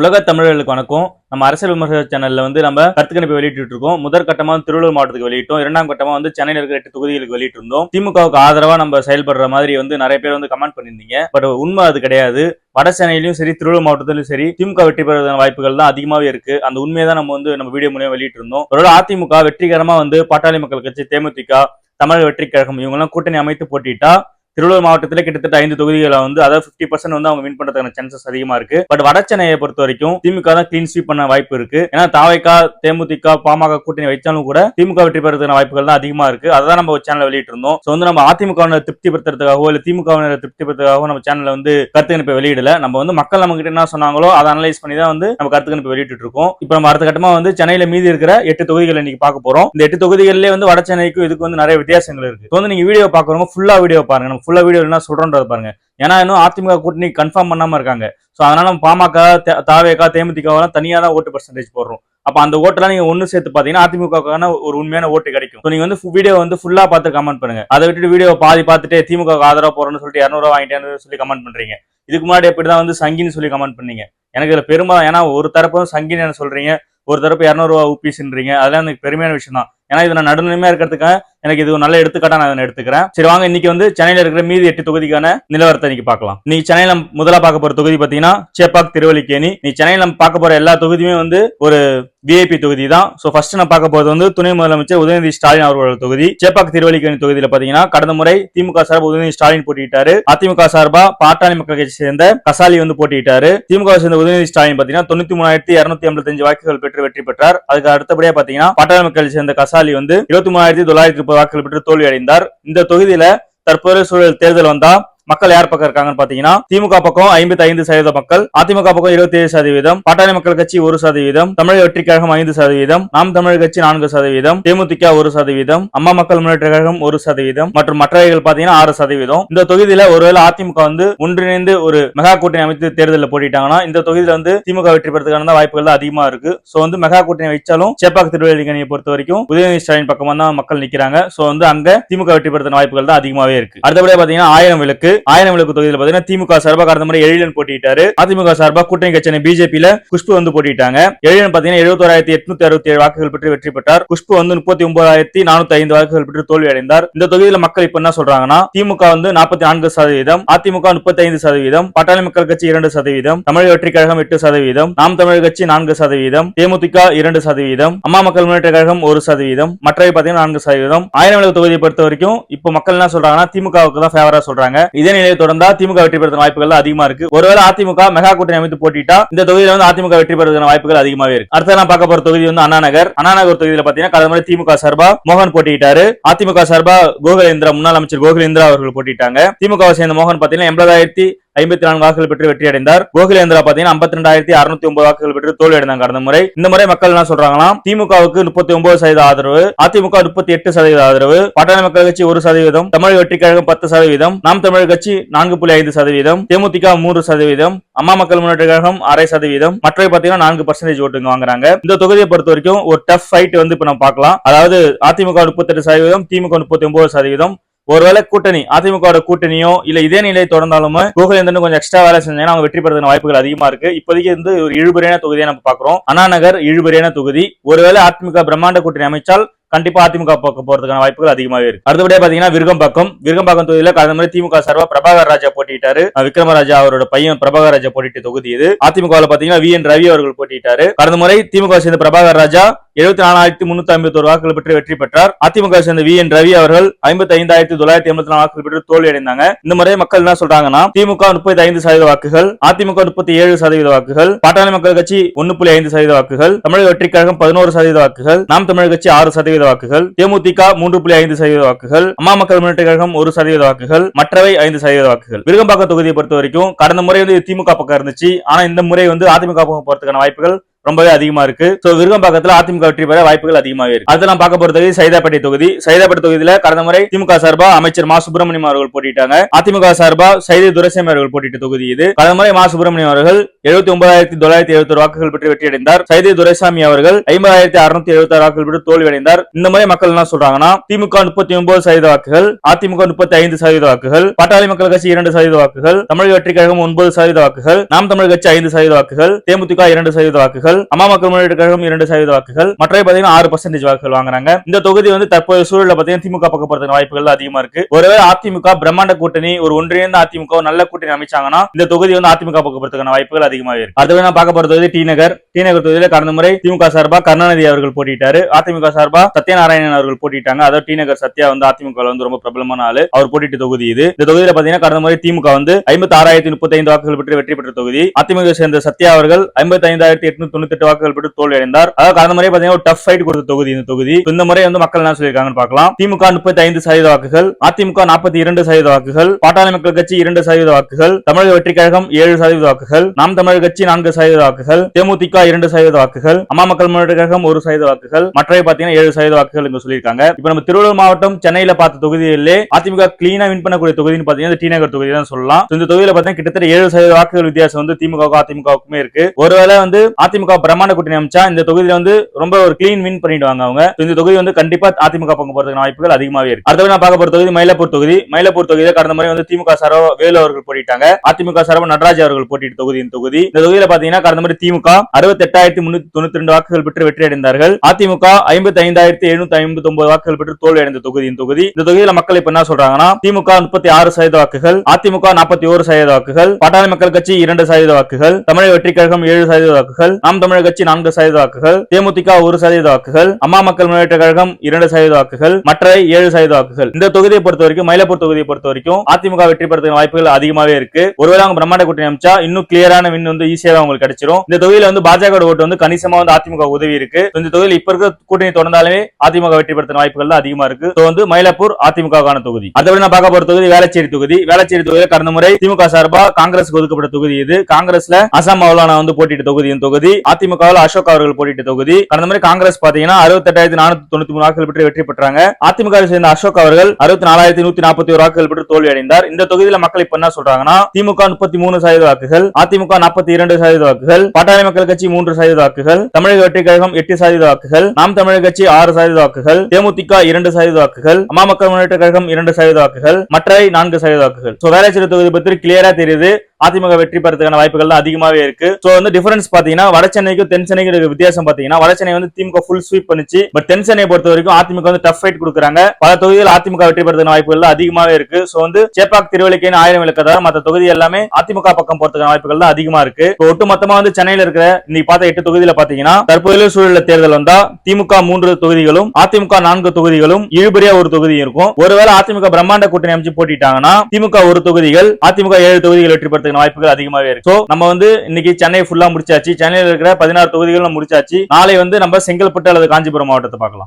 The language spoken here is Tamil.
உலக தமிழர்களுக்கு வணக்கம். நம்ம அரசியல் விமர்சன சேனல்ல வந்து நம்ம கருத்து கணிப்பு வெளியிட்டு இருக்கோம் முதற் கட்டமா திருவள்ளூர் மாவட்டத்துக்கு வெளியிட்டோம். இரண்டாம் கட்டமா வந்து சென்னையில் இருக்கிற எட்டு தொகுதிகளுக்கு வெளியிட்டு இருந்தோம் திமுகவுக்கு ஆதரவா நம்ம செயல்படுற மாதிரி வந்து நிறைய பேர் வந்து கமெண்ட் பண்ணியிருந்தீங்க. பட் உண்மை அது கிடையாது. வட சென்னையிலும் சரி திருவள்ளூர் மாவட்டத்திலும் சரி திமுக வெற்றி பெறுவதற்கான வாய்ப்புகள் தான் அதிகமாகவே இருக்கு. அந்த உண்மையை தான் நம்ம வந்து நம்ம வீடியோ மூலியம் வெளியிட்டு இருந்தோம் ஒரு அதிமுக வெற்றிகரமா வந்து பாட்டாளி மக்கள் கட்சி தேமுதிக தமிழ் வெற்றி கழகம் இவங்கெல்லாம் கூட்டணி அமைத்து போட்டிட்டா திருவள்ளூர் மாவட்டத்தில் கிட்டத்தட்ட ஐந்து தொகுதிகளை வந்து அதாவது பிப்டி பர்சன்ட் வந்து அவங்க வின் பண்றதுக்கான சான்சஸ் அதிகமா இருக்கு. பட் வட சென்னையை பொறுத்த வரைக்கும் திமுக தான் கிளீன் ஸ்வீப் பண்ண வாய்ப்பு இருக்கு. ஏன்னா தாவைக்கா தேமுதிக பாமக கூட்டணி வைச்சாலும் கூட திமுக வெற்றி பெறதுக்கான வாய்ப்புகள் தான் அதிகமா இருக்கு. அதான் நம்ம சேனல் வெளியிட்டு இருந்தோம் ஸோ வந்து நம்ம அதிமுக திருப்திப்படுத்துறதுக்காகவோ இல்ல திமுக திருப்திப்படுத்துறதுக்காகவோ நம்ம சேனல்ல வந்து கருத்து கணிப்பை வெளியிடல. நம்ம வந்து மக்கள் நம்ம கிட்ட என்ன சொன்னாங்களோ அதை அனலைஸ் பண்ணி தான் வந்து நம்ம கருத்து கணிப்பு வெளியிட்டு இருக்கோம். இப்போ நம்ம அடுத்த கட்டமா வந்து சென்னையில மீதி இருக்கிற எட்டு தொகுதிகள் இன்னைக்கு பார்க்க போறோம். இந்த எட்டு தொகுதிகளிலே வந்து வட சென்னைக்கும் இதுக்கு வந்து நிறைய வித்தியாசங்கள் இருக்கு. வந்து நீங்க வீடியோ பாக்குறவங்க ஃபுல்லா வீடியோ பாருங்க. ஃபுல்லாக வீடியோ என்ன சொல்கிறோன்றது பாருங்க. ஏன்னா இன்னும் அதிமுக கூட்டணி கன்ஃபார்ம் பண்ணாமல் இருக்காங்க. ஸோ அதனால நம்ம பாமக தாவேக்கா தாவேகா தேமுதிகவெல்லாம் தான் ஓட்டு பர்சன்டேஜ் போடுறோம். அப்போ அந்த ஓட்டெல்லாம் நீங்கள் ஒன்று சேர்த்து பார்த்தீங்கன்னா அதிமுகவுக்கான ஒரு உண்மையான ஓட்டு கிடைக்கும். ஸோ நீங்கள் வந்து வீடியோ வந்து ஃபுல்லாக பார்த்து கமெண்ட் பண்ணுங்க. அதை விட்டுட்டு வீடியோ பாதி பார்த்துட்டு திமுக ஆதரவா போகிறோன்னு சொல்லிட்டு இரநூறுவா வாங்கிட்டேன்னு சொல்லி கமெண்ட் பண்ணுறீங்க இதுக்கு முன்னாடி எப்படி தான் வந்து சங்கின்னு சொல்லி கமெண்ட் பண்ணீங்க? எனக்கு இதில் பெருமை ஏன்னா ஒரு தரப்பும் சங்கின்னு என்ன சொல்கிறீங்க ஒரு தரப்பு இரநூறுவா ஊபிஸ்ன்றீங்க அதெல்லாம் எனக்கு பெருமையான விஷயம் தான் ஏன்னா இது நான் நடுநிலைமையாக இருக்கிறதுக்காக எனக்கு இது ஒரு நல்ல எடுத்துக்காட்டா நான் எடுத்துக்கிறேன். சரி வாங்க இன்னைக்கு வந்து சென்னையில இருக்கிற மீதி எட்டு தொகுதிக்கான நிலவரத்தை இன்னைக்கு பார்க்கலாம். நீ சென்னையில முதலா பார்க்க போற தொகுதி பாத்தீங்கன்னா சேப்பாக் திருவல்லிக்கேணி. நீ சென்னையில நம்ம பார்க்க போற எல்லா தொகுதியுமே வந்து ஒரு விஐபி தொகுதி தான். சோ ஃபர்ஸ்ட் நான் பார்க்க போறது வந்து துணை முதலமைச்சர் உதயநிதி ஸ்டாலின் அவர்களோட தொகுதி. சேப்பாக் திருவல்லிக்கேணி தொகுதியில பாத்தீங்கன்னா கடந்த முறை திமுக சார்பு உதயநிதி ஸ்டாலின் போட்டியிட்டாரு. அதிமுக சார்பா பாட்டாளி மக்கள் கட்சி சேர்ந்த கசாலி வந்து போட்டியிட்டாரு. திமுக சேர்ந்த உதயநிதி ஸ்டாலின் பாத்தீங்கன்னா தொண்ணூத்தி மூணாயிரத்தி இருநூத்தி ஐம்பத்தஞ்சு வாக்குகள் பெற்று வெற்றி பெற்றார். அதுக்கு அடுத்தபடியா பாத்தீங்கன்னா பாட்டாளி மக்கள் சேர்ந்த கசாலி வந்து இருபத்தி மூணாயிரத்தி தொள்ளாயிரத்தி முப்பது வாக்குகள் பெற்று தோல்வி அடைந்தார் இந்த தொகுதியில தற்போதைய சூழல் தேர்தல் வந்தா மக்கள் யார் பக்கம் இருக்காங்கன்னு பாத்தீங்கன்னா திமுக பக்கம் ஐம்பத்தி ஐந்து சதவீத மக்கள் அதிமுக பக்கம் இருபத்தி ஏழு சதவீதம் பாட்டாளி மக்கள் கட்சி ஒரு சதவீதம் தமிழக வெற்றி கழகம் ஐந்து சதவீதம் நாம் தமிழர் கட்சி நான்கு சதவீதம் தேமுதிக ஒரு சதவீதம் அம்மா மக்கள் முன்னேற்ற கழகம் ஒரு சதவீதம் மற்றும் மற்றவைகள் பாத்தீங்கன்னா ஆறு சதவீதம். இந்த தொகுதியில ஒருவேளை அதிமுக வந்து ஒன்றிணைந்து ஒரு மெகா கூட்டணி அமைத்து தேர்தலில் போட்டிட்டாங்கன்னா இந்த தொகுதியில வந்து திமுக வெற்றி பெறதுக்கான வாய்ப்புகள் தான் அதிகமா இருக்கு. சோ வந்து மெகா கூட்டணி வச்சாலும் சேப்பாக்கு திருவள்ளிக்கணியை பொறுத்த வரைக்கும் உதயநிதி ஸ்டாலின் பக்கமா தான் மக்கள் நிக்கிறாங்க. சோ வந்து அங்க திமுக வெற்றி பெறதுக்கான வாய்ப்புகள் தான் அதிகமாவே இருக்கு. அடுத்தபடியா பாத்தீங்கன்னா ஆயிரம் விளக்கு ஆயிரம் விளக்கு தொகுதியில் பாத்தீங்கன்னா திமுக சார்பாக கடந்த முறை எழிலன் போட்டிட்டாரு அதிமுக சார்பாக கூட்டணி கட்சி பிஜேபியில குஷ்பு வந்து போட்டிட்டாங்க எழிலன் பாத்தீங்கன்னா எழுபத்தோராயிரத்தி எட்நூத்தி அறுபத்தி ஏழு வாக்குகள் பெற்று வெற்றி பெற்றார். குஷ்பு வந்து முப்பத்தி ஒன்பதாயிரத்தி நானூத்தி ஐந்து வாக்குகள் பெற்று தோல்வி அடைந்தார். இந்த தொகுதியில மக்கள் இப்ப என்ன சொல்றாங்கன்னா திமுக வந்து நாற்பத்தி நான்கு சதவீதம் அதிமுக முப்பத்தி ஐந்து சதவீதம் பட்டாளி மக்கள் கட்சி இரண்டு சதவீதம் தமிழக வெற்றி கழகம் எட்டு சதவீதம் நாம் தமிழர் கட்சி நான்கு சதவீதம் தேமுதிக இரண்டு சதவீதம் அம்மா மக்கள் முன்னேற்ற கழகம் ஒரு சதவீதம் மற்றவை பாத்தீங்கன்னா நான்கு சதவீதம். ஆயிரம் விளக்கு தொகுதியை பொறுத்த வரைக்கும் இப்ப மக்கள் என்ன சொல்றாங்கன்னா திமுகவுக்கு தான் ஃபேவரா சொல்றாங்க. இதே நிலையை தொடர்ந்தா திமுக வெற்றி பெறுவதற்கான வாய்ப்புகள் அதிகமா இருக்கு. ஒருவேளை அதிமுக மெகா கூட்டணி அமைத்து போட்டிட்டா இந்த தொகுதியில வந்து அதிமுக வெற்றி பெறுவதற்கான வாய்ப்புகள் அதிகமாவே இருக்கு. அடுத்த நான் பார்க்க போற தொகுதி வந்து அண்ணாநகர் அண்ணாநகர் தொகுதியில பாத்தீங்கன்னா கடந்த முறை திமுக சார்பா மோகன் போட்டிட்டாரு அதிமுக சார்பா கோகுலேந்திரா முன்னாள் அமைச்சர் கோகுலேந்திரா அவர்கள் போட்டிட்டாங்க. திமுக சேர்ந்த மோகன் பாத்தீங்கன்னா எண்பதாயிரத்தி ஐம்பத்தி நான்கு வாக்குகள் பெற்று வெற்றி அடைந்தார் கோகுலேந்திரா பாத்தீங்கன்னா ஐம்பத்தி ரெண்டாயிரத்தி அறுநூத்தி ஒன்பது வாக்குகள் பெற்று தோல்வி அடைந்தாங்க கடந்த முறை. இந்த முறை மக்கள் என்ன சொல்றாங்கன்னா திமுகவுக்கு முப்பத்தி ஒன்பது சதவீத ஆதரவு அதிமுக முப்பத்தி எட்டு சதவீத ஆதரவு பாட்டாளி மக்கள் கட்சி ஒரு சதவீதம் தமிழக வெற்றி கழகம் பத்து சதவீதம் நாம் தமிழர் கட்சி நான்கு புள்ளி ஐந்து சதவீதம் தேமுதிக மூன்று சதவீதம் அம்மா மக்கள் முன்னேற்ற கழகம் அரை சதவீதம் மற்றவை பாத்தீங்கன்னா நான்கு பர்சன்டேஜ் ஓட்டுங்க வாங்குறாங்க. இந்த தொகுதியை பொறுத்த வரைக்கும் ஒரு டஃப் ஃபைட் வந்து இப்ப நம்ம பார்க்கலாம். அதாவது அதிமுக முப்பத்தெட்டு சதவீதம் திமுக முப்பத்தி ஒன்பது சதவீதம் ஒருவேளை கூட்டணி அதிமுக கூட்டணியோ இல்ல இதே நிலை தொடர்ந்தாலுமே கோகுலேந்திரன் கொஞ்சம் எக்ஸ்ட்ரா வேலை செஞ்சாங்கன்னா அவங்க வெற்றி பெறதுக்கான வாய்ப்புகள் அதிகமா இருக்கு. இப்போதைக்கு வந்து ஒரு இழுபறியான தொகுதியை நம்ம பாக்குறோம் அண்ணாநகர் இழுபறியான தொகுதி. ஒருவேளை அதிமுக பிரம்மாண்ட கூட்டணி அமைச்சால் கண்டிப்பா அதிமுக பக்கம் போறதுக்கான வாய்ப்புகள் அதிகமாவே இருக்கு. அடுத்தபடியா பாத்தீங்கன்னா விருகம்பாக்கம். விருகம்பாக்கம் தொகுதியில கடந்த முறை திமுக சார்பா பிரபாகர் ராஜா போட்டிட்டாரு விக்ரமராஜா அவரோட பையன் பிரபாகர் ராஜா போட்டிட்டு தொகுதி இது. அதிமுகவில் பாத்தீங்கன்னா வி என் ரவி அவர்கள் போட்டிட்டாரு கடந்த முறை திமுக சேர்ந்த பிரபாகர் ராஜா எழுபத்தி நாலாயிரத்தி முன்னூத்தி ஐம்பத்தி ஒரு வாக்குகள் பெற்று வெற்றி பெற்றார். அதிமுக சேர்ந்த வி என் ரவி அவர்கள் ஐம்பத்தி ஐந்தாயிரத்தி தொள்ளாயிரத்தி எண்பத்தி நாலு வாக்குகள் பெற்று தோல்வி அடைந்தாங்க. இந்த முறை மக்கள் என்ன சொல்றாங்கன்னா திமுக முப்பத்தி ஐந்து சதவீத வாக்குகள் அதிமுக முப்பத்தி ஏழு சதவீத வாக்குகள் பாட்டாளி மக்கள் கட்சி ஒன்னு புள்ளி ஐந்து சதவீத வாக்குகள் தமிழக வெற்றி கழகம் பதினோரு சதவீத வாக்குகள் நாம் தமிழர் கட்சி ஆறு சதவீத வாக்குகள் தேமுதிக மூன்று புள்ளி ஐந்து சதவீத வாக்குகள் அம்மா மக்கள் முன்னேற்ற கழகம் ஒரு சதவீத வாக்குகள் மற்றவை ஐந்து சதவீத வாக்குகள். விருகம்பாக்கம் தொகுதியை பொறுத்த வரைக்கும் கடந்த முறை வந்து திமுக பக்கம் இருந்துச்சு. ஆனா இந்த முறை வந்து அதிமுக பக்கம் போறதுக்கான வாய்ப்புகள் ரொம்பவே அதிகமா இருக்கு. சோ விருகம்பாக்கத்துல அதிமுக வெற்றி பெற வாய்ப்புகள் அதிகமாகவே இருக்கு. அடுத்து நான் பார்க்க போற தொகுதி சைதாப்பேட்டை தொகுதி. சைதாப்பேட்டை தொகுதியில கடந்த முறை திமுக சார்பா அமைச்சர் மா சுப்பிரமணியம் அவர்கள் போட்டிட்டாங்க அதிமுக சார்பா சைதை துரசேமி அவர்கள் போட்டிட்ட தொகுதி இது. கடந்த முறை மா சுப்பிரமணியம் அவர்கள் எழுபத்தி ஒன்பதாயிரத்தி தொள்ளாயிரத்தி எழுபத்தி வாக்குகள் பெற்று வெற்றி அடைந்தார் சைதை துரைசாமி அவர்கள் ஐம்பதாயிரத்தி அறுநூத்தி எழுபத்தி வாக்குகள் பெற்று தோல்வி அடைந்தார் இந்த முறை மக்கள் என்ன சொல்றாங்கன்னா திமுக முப்பத்தி ஒன்பது சதவீத வாக்குகள் அதிமுக முப்பத்தி ஐந்து சதவீத வாக்குகள் பாட்டாளி மக்கள் கட்சி இரண்டு சதவீத வாக்குகள் தமிழக வெற்றி கழகம் ஒன்பது சதவீத வாக்குகள் நாம் தமிழ் கட்சி ஐந்து சதவீத வாக்குகள் தேமுதிக இரண்டு சதவீத வாக்குகள் வாக்குகள் அம்மா மக்கள் முன்னேற்ற கழகம் இரண்டு சதவீத வாக்குகள் மற்ற பாத்தீங்கன்னா ஆறு பர்சன்டேஜ் வாக்குகள் வாங்குறாங்க. இந்த தொகுதி வந்து தற்போதைய சூழல பாத்தீங்கன்னா திமுக பக்கம் போறதுக்கு வாய்ப்புகள் அதிகமா இருக்கு. ஒருவேளை அதிமுக பிரம்மாண்ட கூட்டணி ஒரு ஒன்றிணைந்த அதிமுக நல்ல கூட்டணி அமைச்சாங்கன்னா இந்த தொகுதி வந்து அதிமுக பக்கம் போறதுக்கான வாய்ப்புகள் அதிகமாக இருக்கு. அடுத்து நான் பார்க்க போற தொகுதி டி நகர். டி நகர் தொகுதியில கடந்த முறை திமுக சார்பா கருணாநிதி அவர்கள் போட்டிட்டாரு. அதிமுக சார்பா சத்யநாராயணன் அவர்கள் போட்டிட்டாங்க. அதாவது டி நகர் சத்யா வந்து அதிமுக வந்து ரொம்ப பிரபலமான ஆளு. அவர் போட்டிட்டு தொகுதி இது. இந்த தொகுதியில பாத்தீங்கன்னா கடந்த முறை திமுக வந்து ஐம்பத்தி ஆறாயிரத்தி முப்பத்தி ஐந்து வாக்குகள் பெற்று வெற்றி பெற்ற தொகுதி. அதிமுக சேர்ந்த சத்யா அவர்கள் ஐம்பத்தி ஐந்தாயிரத்தி எட்நூத்தி தொண்ணூத்தி வாக்குகள் பெற்று தோல்வி அடைந்தார் அதாவது கடந்த முறை பாத்தீங்கன்னா ஒரு டஃப் ஃபைட் கொடுத்த தொகுதி இந்த தொகுதி. இந்த முறை வந்து மக்கள் என்ன சொல்லியிருக்காங்கன்னு பார்க்கலாம். திமுக முப்பத்தி ஐந்து சதவீத வாக்குகள் அதிமுக நாற்பத்தி இரண்டு சதவீத வாக்குகள் பாட்டாளி மக்கள் கட்சி இரண்டு சதவீத வாக்குகள் தமிழக வெற்றி கழகம் ஏழு சதவீத வாக்குகள் நாம் தமிழர் கட்சி நான்கு சதவீத வாக்குகள் தேமுதிக இரண்டு சதவீத வாக்குகள் அம்மா மக்கள் முன்னேற்ற கழகம் ஒரு சதவீத வாக்குகள் மற்றவை பாத்தீங்கன்னா ஏழு சதவீத வாக்குகள் இங்க சொல்லியிருக்காங்க. இப்ப நம்ம திருவள்ளூர் மாவட்டம் சென்னையில பார்த்த தொகுதிகளிலே அதிமுக கிளீனா வின் பண்ணக்கூடிய தொகுதின்னு பாத்தீங்கன்னா டி நகர் தொகுதி தான் சொல்லலாம். இந்த தொகுதியில பாத்தீங்கன்னா கிட்டத்தட்ட ஏழு சதவீத வாக்குகள் வித்தியாசம் வந்து திமுக அதிமுகவுக்குமே இருக்கு. ஒருவேளை வந்து அதிமுக பிரம்மாண்ட கூட்டணி அமைச்சா இந்த தொகுதியில வந்து ரொம்ப ஒரு கிளீன் வின் பண்ணிடுவாங்க அவங்க. இந்த தொகுதி வந்து கண்டிப்பா அதிமுக பங்கு போறதுக்கு வாய்ப்புகள் அதிகமாவே இருக்கு. அடுத்தது நான் பார்க்க போற தொகுதி மயிலாப்பூர் தொகுதி. மயிலாப்பூர் தொகுதியில கடந்த முறை வந்து திமுக சாரோ வேலு அவர்கள் போட்டிட்டாங்க. அதிமுக சார்பா நடராஜ் அவர்கள் போட்டிட்டு தொகுதி இந்த தொகுதி. இந்த தொகுதியில பாத்தீங்கன்னா கடந்த முறை திமுக அறுபத்தி எட்டாயிரத்தி முன்னூத்தி தொண்ணூத்தி ரெண்டு வாக்குகள் பெற்று வெற்றி அடைந்தார்கள் அதிமுக ஐம்பத்தி ஐந்தாயிரத்தி எழுநூத்தி ஐம்பத்தி ஒன்பது வாக்குகள் பெற்று தோல்வி அடைந்த தொகுதி இந்த தொகுதி. இந்த தொகுதியில மக்கள் இப்ப என்ன சொல்றாங்கன்னா திமுக முப்பத்தி ஆறு சதவீத வாக்குகள் அதிமுக நாற்பத்தி ஒரு சதவீத வாக்குகள் பாட்டாளி மக்கள் கட்சி இரண்டு சதவீத வாக்குகள் தமிழக வெற்றி கழகம் ஏழு சதவீத வாக்குகள் நாம் தமிழக கட்சி நான்கு சதவீத வாக்குகள் தேமுதிக ஒரு சதவீத வாக்குகள் அம்மா மக்கள் முன்னேற்ற கழகம் இரண்டு சதவீத வாக்குகள் மற்ற ஏழு சதவீத வாக்குகள் இந்த தொகுதியை பொறுத்த வரைக்கும் மயிலப்பூர் தொகுதியை பொறுத்த வரைக்கும் அதிமுக வெற்றி பெறதுக்கு வாய்ப்புகள் அதிகமாவே இருக்கு. ஒருவேளை அவங்க பிரம்மாண்ட கூட்டணி அமைச்சா இன்னும் கிளியரான வின் வந்து ஈஸியாக உங்களுக்கு கிடைச்சிரும். இந்த தொகுதியில வந்து பாஜக ஓட்டு வந்து கணிசமா வந்து அதிமுக உதவி இருக்கு. இந்த தொகுதியில் இப்ப இருக்க கூட்டணி தொடர்ந்தாலுமே அதிமுக வெற்றி பெறுத்த வாய்ப்புகள் தான் அதிகமா இருக்கு. வந்து மயிலப்பூர் அதிமுகவான தொகுதி. அதை விட நான் பார்க்க போற தொகுதி வேளச்சேரி தொகுதி. வேளச்சேரி தொகுதியில் கடந்த முறை திமுக சார்பா காங்கிரஸ் ஒதுக்கப்பட்ட தொகுதி இது. காங்கிரஸ்ல அசாம் மௌலானா வந்து போட்டிட்டு தொகுதியின் தொகுதி. அதிமுகவில் அசோக் அவர்கள் போட்டியிட்ட தொகுதி. கடந்த மாதிரி காங்கிரஸ் பாத்தீங்கன்னா அறுபத்தி எட்டாயிரத்தி நானூத்தி தொண்ணூத்தி மூணு வாக்குகள் பெற்று வெற்றி பெற்றாங்க. அதிமுக சேர்ந்த அசோக் அவர்கள் அறுபத்தி நாலாயிரத்தி நூத்தி நாற்பத்தி ஒரு வாக்குகள் பெற்று தோல்வி அடைந்தார் இந்த தொகுதியில மக்கள் இப்ப என்ன சொல்றாங்கன்னா திமுக முப்பத்தி மூணு சதவீத வாக்குகள் அதிமுக நாற்பத்தி இரண்டு சதவீத வாக்குகள் பாட்டாளி மக்கள் கட்சி மூன்று சதவீத வாக்குகள் தமிழக வெற்றி கழகம் எட்டு சதவீத வாக்குகள் நாம் தமிழக கட்சி ஆறு சதவீத வாக்குகள் தேமுதிக இரண்டு சதவீத வாக்குகள் அம்மா மக்கள் முன்னேற்ற கழகம் இரண்டு சதவீத வாக்குகள் மற்றவை நான்கு சதவீத வாக்குகள். சோ தொகுதி பற்றி கிளியரா தெரியுது. அதிமுக வெற்றி பெறதுக்கான வாய்ப்புகள் தான் அதிகமாவே இருக்கு. சோ வந்து டிஃபரன்ஸ் பாத்தீங்கன்னா வட சென்னைக்கும் தென் சென்னைக்கும் இருக்க வித்தியாசம் பாத்தீங்கன்னா வட சென்னை வந்து திமுக ஃபுல் ஸ்வீப் பண்ணிச்சு. பட் தென் சென்னை பொறுத்த வரைக்கும் அதிமுக வந்து டஃப் ஃபைட் கொடுக்குறாங்க. பல தொகுதியில் அதிமுக வெற்றி பெறதுக்கான வாய்ப்புகள் தான் அதிகமாவே இருக்கு. சோ வந்து சேப்பாக் திருவள்ளிக்கேன்னு ஆயிரம் விளக்கதா மற்ற தொகுதி எல்லாமே அதிமுக பக்கம் போறதுக்கான வாய்ப்புகள் தான் அதிகமா இருக்கு. ஒட்டு ஒட்டுமொத்தமா வந்து சென்னையில இருக்கிற இன்னைக்கு பார்த்த எட்டு தொகுதியில பாத்தீங்கன்னா தற்போதைய சூழல தேர்தல் வந்தா திமுக மூன்று தொகுதிகளும் அதிமுக நான்கு தொகுதிகளும் இழுபறியா ஒரு தொகுதி இருக்கும். ஒருவேளை அதிமுக பிரம்மாண்ட கூட்டணி அமைச்சு போட்டிட்டாங்கன்னா திமுக ஒரு தொகுதிகள் அதிமுக ஏழு தொகுதிகள் வெற்றி பெறதுக்கான வாய்ப்புகள் அதிகமாவே இருக்கு. ஸோ நம்ம வந்து இன்னைக்கு சென்னை ஃபுல்லா முடிச்சாச்சு. சென்னையில இருக்கிற பதினாறு தொகுதிகளும் முடிச்சாச்சு. நாளை வந்து நம்ம செங்கல்பட்டு அல்லது காஞ்சிபுரம் மாவட்டத்தை பார்க்கலாம்.